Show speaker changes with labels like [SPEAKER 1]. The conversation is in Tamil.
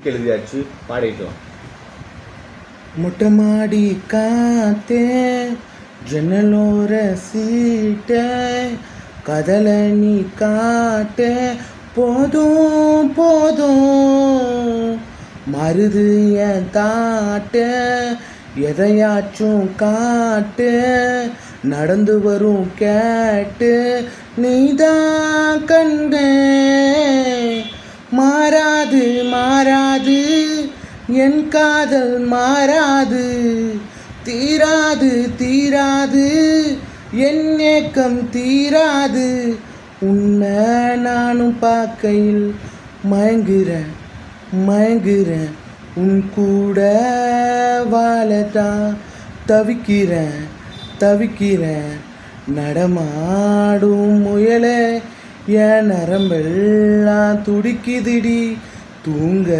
[SPEAKER 1] எழுதியாச்சு பாடிக்கலாம்
[SPEAKER 2] மொட்டை மாடி காத்தே ஜன்னலோர சீட்ட கதல நீ காட்ட போதும் போதும். மருது என் தாட்ட எதையாச்சும் காட்டு நடந்து வரும் கேட்டு நீதான் கண்டே மாறாது என் காதல் மாறாது. தீராது தீராது என் ஏக்கம் தீராது. உன்னை நானும் பார்க்கையில் மயங்குறேன் மயங்குறேன் உன் கூட வாழத்தான் தவிக்கிறேன் தவிக்கிறேன் நடமாடும் முயலே என் நரம்பெல்லாம் துடிக்குதுடி. தூங்க